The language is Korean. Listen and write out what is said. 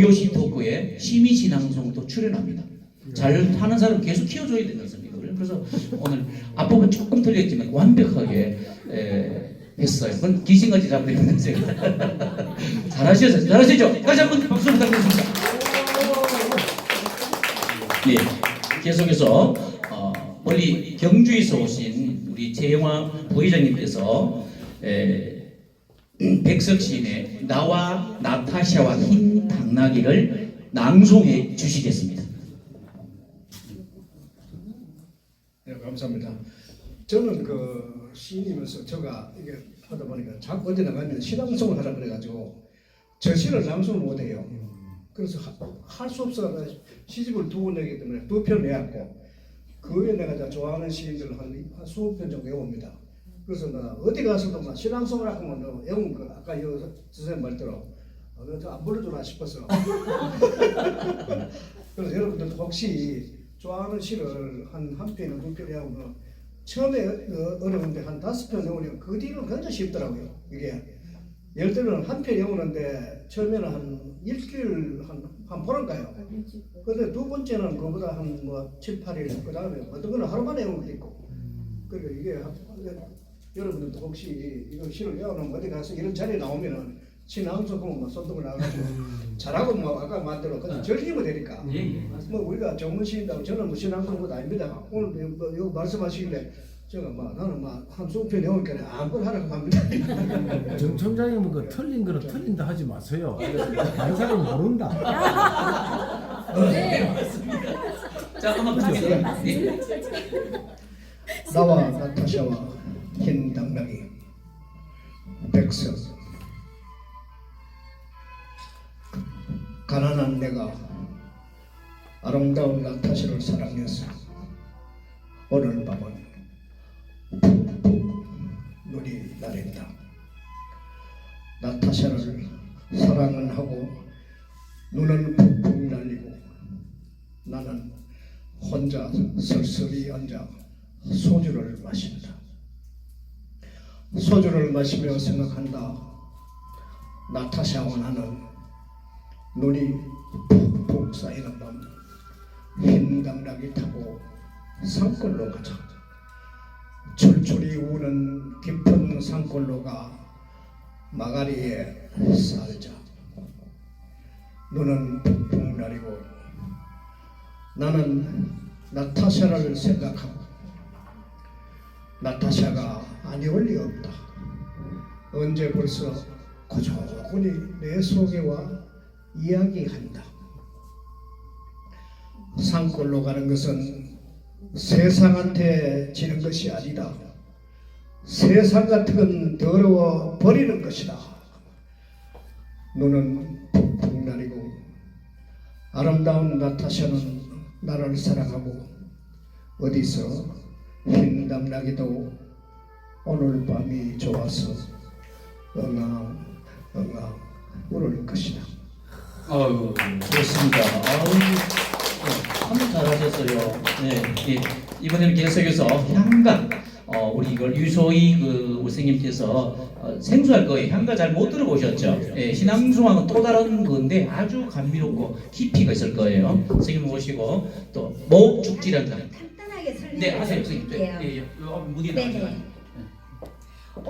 요시 토크에 시민 신앙송도 출연합니다. 잘 하는 사람 계속 키워줘야 되는 겁니다. 그래서 오늘 앞부분 조금 틀렸지만 완벽하게 에, 했어요. 그건 귀신같이 잡히는 제가 잘하셔서 잘하시죠. 다시 한번 박수 부탁드립니다. 예, 계속해서 어, 멀리 경주에서 오신 우리 재영화 부회장님께서 에, 백석 시인의 나와 나타샤와 흰 당나귀를 낭송해 주시겠습니다. 네, 감사합니다. 저는 그 시인이면서 제가 이게 하다 보니까 자꾸 어디 나가면 시낭송을 하라 그래가지고 저 시를 낭송을 못해요. 그래서 할 수 없어 시집을 두 권 내기 때문에 두 편 내왔고 그 외에 내가 다 좋아하는 시인들을 한, 한 수십 편 정도 외웁니다. 그래서 나 어디 가서도 막 시낭송을 하면 너 외운 거 아까 여 선생님 말대로 어, 너안 불러주나 싶어서 그래서 여러분들 혹시 좋아하는 시를 한 한 편이나 두 편이 뭐 처음에 어, 어려운데 한 다섯 편 외우니까 그 뒤는 굉장히 쉽더라고요. 이게 예를 들면 한편 외우는데 처음에는 한 일주일 한, 한 보름 가요. 근데 두 번째는 그보다 한뭐 7, 8일 그 다음에 어떤 거는 하루 만에 외우는 것도 있고 그러니까 이게 한- 여러분들도 혹시 이거 시를 외우면 어디 가서 이런 자리에 나오면은 뭐 손등을 나가지고 잘하고 뭐 아까 말대로 그냥 즐기면 되니까 예, 예. 뭐 우리가 전문 시인다고 저는 뭐 신앙송도 아닙니다. 오늘 뭐 이거 말씀하시길래 제가 막 나는 막한 수편 외우니까 아무거나 하라고 합니다. 정 청장님은 그 틀린 거는 틀린다 하지 마세요. 다른 사람이 모른다. 자, 음악 주세요. 네. 나와 나타샤와 흰 당나귀 백석 가난한 내가 아름다운 나타샤를 사랑해서 오늘 밤은 눈이 내린다 나타샤를 사랑은 하고 눈은 푹푹 날리고 나는 혼자 설설이 앉아 소주를 마신다. 소주를 마시며 생각한다. 나타샤와 나는 눈이 푹푹 쌓이는 밤, 흰 당나귀 타고 산골로 가자. 출출이 우는 깊은 산골로 가 마가리에 살자. 눈은 푹푹 내리고 나는 나타샤를 생각하고 나타샤가 아니올 리 없다. 언제 벌써 고조군이 내 속에 와 이야기한다. 산골로 가는 것은 세상한테 지는 것이 아니다. 세상 같은 건 더러워 버리는 것이다. 눈은 푹푹 내리고 아름다운 나타샤는 나를 사랑하고 어디서 흰 담나기도 오늘 밤이 좋아서 응아 응아 울을 것이다. 아유, 좋습니다. 아유, 네, 참 잘하셨어요. 네, 예. 이번에는 계속해서 향가, 어, 우리 이걸 유소희 그 우리 선생님께서 어, 생소할 거예요. 향가 잘 못 들어보셨죠? 예, 신앙송하고는 또 다른 건데 아주 감미롭고 깊이가 있을 거예요. 선생님 모시고 또 목축지란다. 간단하게 설명을 네, 하세요, 선생님. 네. 예, 예. 요 무대 네네. 나가지